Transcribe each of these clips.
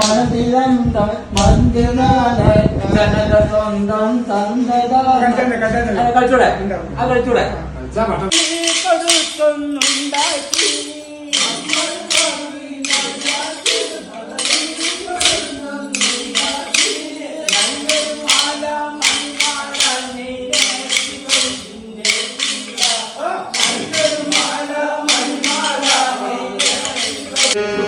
മനതിലന്തം മന്ദിരാന ജനത സ്വന്തം തന്തതാന കളിച്ചൂടെ ആ. കളിച്ചൂടെ കൊടുക്കൊന്നുണ്ടാക്കി ബിസ്മിയും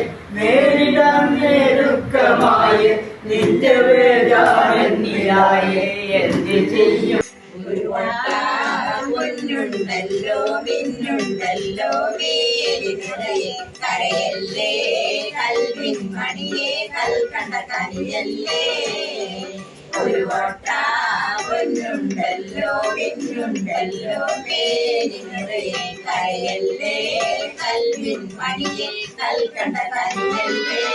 പൊന്നുണ്ടല്ലോ മിന്നുണ്ടല്ലോ വേലിനിറയെ കരയല്ലേ കൽവിൻ മണിയെ കൽക്കണ്ട കനിയല്ലേ ഒരു വട്ട പൊന്നുണ്ടല്ലോ മിന്നുണ്ടല്ലോ വേലിനിറയെ കരയല്ലേ കൽവിൻ മണിയെ കൽക്കണ്ട കനിയല്ലേ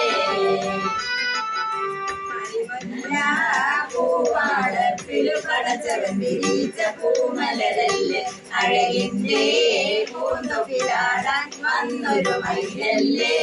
പടച്ചവൻ വിരിച്ച പൂമലരല്ലേ അഴകിന്റെ പൂന്തൊപ്പിലാടാൻ വന്നൊരു മയിലല്ലേ?